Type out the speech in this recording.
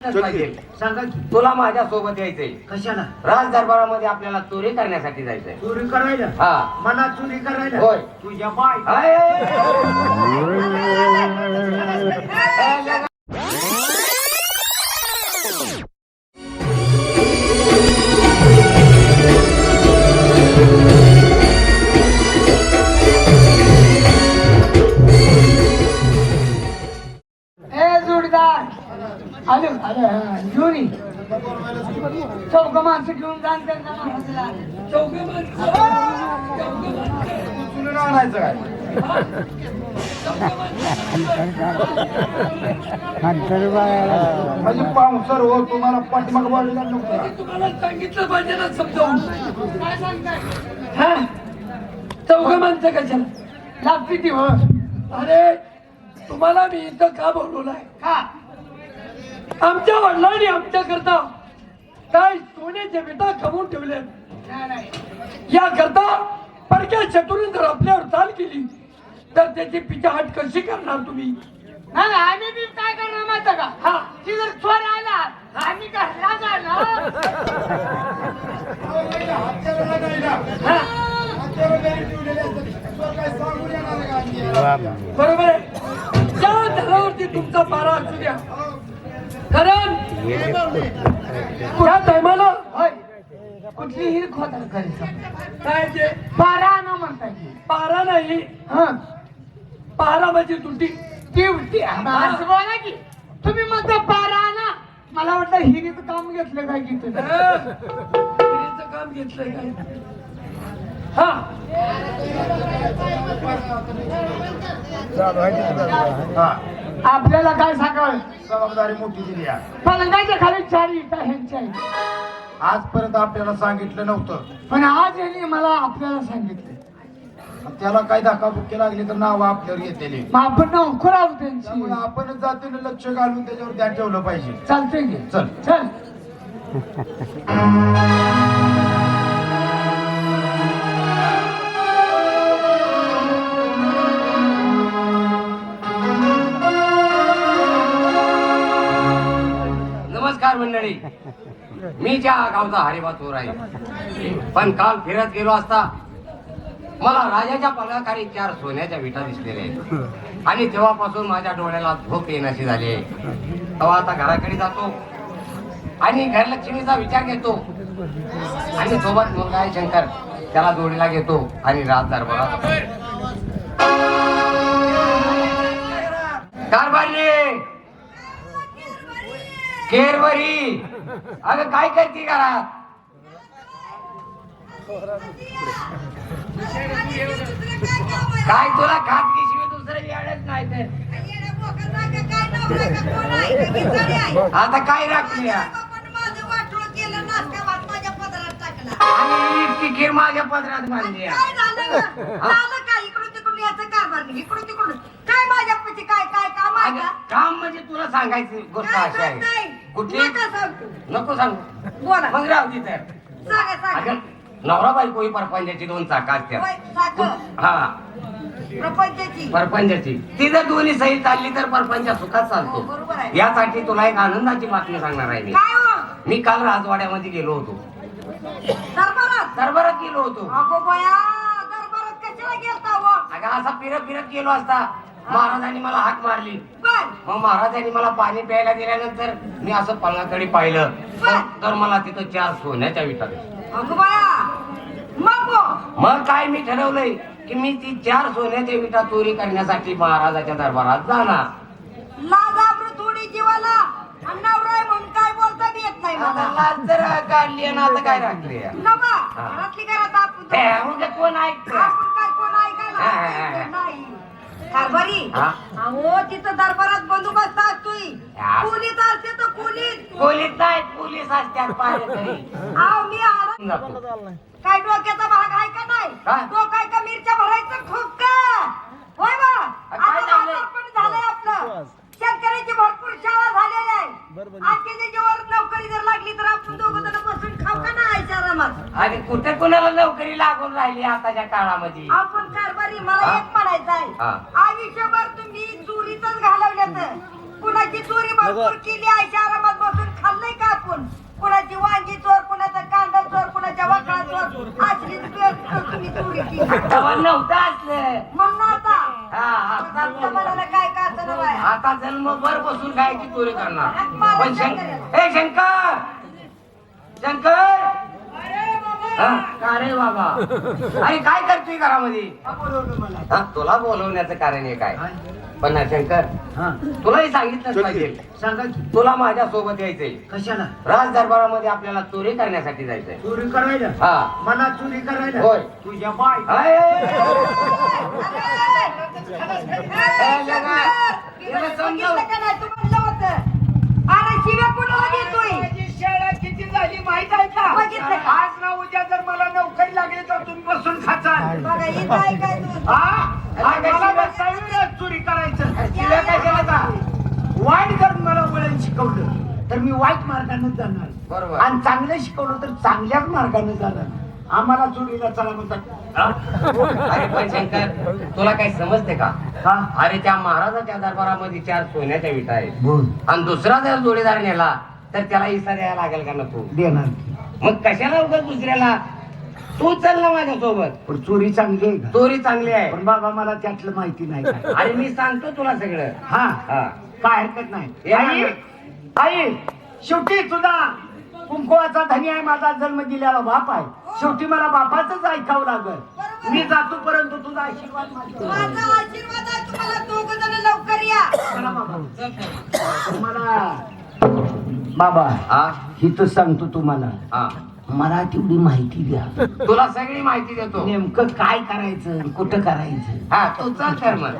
पाहिजे सांगा की तुला माझ्या सोबत यायचंय कशाला राज दरबारामध्ये आपल्याला चोरी करण्यासाठी जायचंय चोरी करायला हा मला चोरी करायला होय. तुझ्या बाय आले हा, घेऊन. चौघ माणसं घेऊन जा आणि त्यांना. चौघ माणसं म्हणजे पावसर हो तुम्हाला पाठीमाग वाढला तुम्हाला सांगितलं पाहिजे ना समजावून. हा? चौघ माणसं कशाला? लागते ती हो? अरे तुम्हाला मी इथं का बोलवलाय? का? आमच्या वडिलांनी आमच्या करता काय सोन्याच्या विटा कमवून ठेवल्या या करता पडक्या चतुरून जर आपल्यावर चाल केली तर त्याची पिछाहाट कशी करणार तुम्ही? आम्ही बी काय करणार माहिती का? हा. ती जर चोर आला आम्ही घरला जाणार बरोबर आहे. त्या धरावरती तुमचा पारा असू द्या कारण त्या टायमाला? कुठलीही खोदर करायचं? काय ते? पारा ना म्हणताय पारा नाही. हा. पारा म्हणजे तुटी ती उलटी असं बोला की. तुम्ही म्हणता पारा ना. मला वाटतं हिरीचं काम घेतलं काय की हिरीचं काम घेतलंय काय? हा. आपल्याला काय सांगावं? जबाबदारी मोठी दिली आहे. पलंगाच्या खाली चार इटा ह्यांच्या आहेत. आजपर्यंत आपल्याला सांगितलं नव्हतं. पण आज यांनी मला आपल्याला सांगितलं. त्याला काय धक्काबुक्की लागली तर नाव आपल्यावर येते मग आपण नोकर आहोत त्यांची. आपणच जातीनं लक्ष घालून त्याच्यावर ध्यान ठेवलं पाहिजे. चालतंय की? चल. चल. नमस्कार मंडळी. मी ज्या गावचा हरिबा चोर आहे पण काल फिरत गेलो असता मला राजाच्या पलाखाली चार सोन्याच्या विटा दिसलेल्या आहेत. आणि तेव्हापासून माझ्या डोळ्याला झोप येण्याशी झाली आहे. तेव्हा आता घराकडे जातो आणि घरलक्ष्मीचा विचार घेतो. आणि सोबत मुलगा आहे शंकर त्याला जोडीला घेतो आणि रात दरबारात कारभारी केरवरी अगं काय करते घरात? काय तुला खातकीशिवाय दुसरं येणच नाही तर. आता काय राखली आणि इतकी खीर माझ्या पदरात बांधली काय अगं, काम म्हणजे तुला सांगायची गोष्ट अशी आहे. कुठली? नको सांगू. बोला. मग राहू दे तर अगं नवरा बायको ही परपंचाची दोन चाका असतात. हा. प्रपंचाची. परपंचाची. ती जर दोन्ही सही चालली तर परपंच सुखात हो, चालतो आहे. यासाठी तुला एक आनंदाची बातमी सांगणार आहे मी. काय हो? मी काल राजवाड्यामध्ये गेलो होतो. दरबारात? दरबारात गेलो होतो. अगो बया दरबारात कशाला गेलता हो? अगं असा फिरत फिरत गेलो असता. महाराजांनी मला हाक मारली. बर. मग महाराजांनी मला पाणी प्यायला दिल्यानंतर मी असं पलंगाकडे पाहिलं. तर- तर मला तिथं चार सोन्याच्या विटा दिसल्या. अगो बया मग मग काय मी ठरवलंय की मी ती चार सोन्याच्या विटा चोरी करण्यासाठी महाराजाच्या दरबारात जाणार. लाजाबरू थोडी जीवाला. आणि नवरा आहे म्हणून काय बोलता बी येत नाही आता मला लाज जर काढली आणि आता काय राखली नमा. घरातली घरात आपण मग कोण ऐकत कारभारी हा? अहो तिथं दरबारात बंदोबस्त असतोय हा. कुलीत असते तर पोलीस नाही पोलीस असतात पाहिजे आव मी आडा काय डोक्याचा भाग आहे का नाही? काय? डोकाय का आणि कुठे कुणाला नोकरी लागून राहिली आताच्या काळामध्ये? आपण कारभारी मला एक म्हणायचं आहे आयुष्यभर तुम्ही चोरीच घालवल्यात कुणाची चोरी भरपूर केली आहे आरामात बसून खाल्लंय का आपण? कुणाची वांगी चोर कुणाचा कांदा चोर कुणाच्या वाकडा चोर तुम्ही चोरी केली. नव्हतं असलं. म्हणून आता. आता आता काय जन्मभर बसून चोरी करणार? शंकर! शंकर! हा, बाबा? अरे काय करतोय घरामध्ये? हा, तुला बोलवण्याचं कारण आहे. काय? पण ना शंकर तुलाही सांगितलंच पाहिजे. सांगा की. तुला माझ्या सोबत यायचंय. कशाला? राज दरबारामध्ये आपल्याला चोरी करण्यासाठी जायचंय. चोरी करायला? हा. मला चोरी करायला? होय. तुझ्या बाय अय, अय, अय, ए, शंकर! बघितलं का नाही? तू म्हणलं होतं. अरे शिव्या कुणाला देतोय? माझी शाळा किती झाली माहीत आहे का बघितलं का? आज ना उद्या जर मला नोकरी लागली तर तुम्ही बसून खाचाल बघा, इथं आहे काय तू? हा आणि मला बसावी चोरी करायचं. शिव्या काय केलं का? वाईट जर मला वळण शिकवलं तर मी वाईट मार्गाने जाणार. बरोबर. आणि चांगलं शिकवलं तर चांगल्याच मार्गाने जाणार. आम्हाला चोरीला चला म्हणतात हा? अरे पण शंकर तुला काही समजते का? हा? अरे त्या महाराजाच्या दरबारामध्ये चार सोन्याच्या विटा आहेत. आणि दुसरा जर जोडीदार नेला तर त्याला इसा द्यायला लागेल का नको? देणार मग कशाला उगाच दुसऱ्याला तू चल ना माझ्यासोबत. पण चोरी चांगली आहे का? चोरी चांगली आहे. पण बाबा मला त्यातलं माहिती नाही. काय. अरे मी सांगतो तुला सगळं. हा. हा. काय हरकत नाही. आई आई शेवटी तुझा कुंकुवाचा धनी आहे माझा जन्म दिलेला बाप आहे. शेवटी मला बापाच ऐकावं लागल. मी जातो परंतु तुझा आशीर्वाद माझ्यावर. माझा आशीर्वाद आहे तुम्हाला दोघं जण लवकर या. चला बाबा. मला बाबा हा ही तर सांगतो तुम्हाला. हा मला तेवढी माहिती द्या. तुला सगळी माहिती देतो. नेमकं काय करायचं कुठं करायचं? हा तू चल तर मग.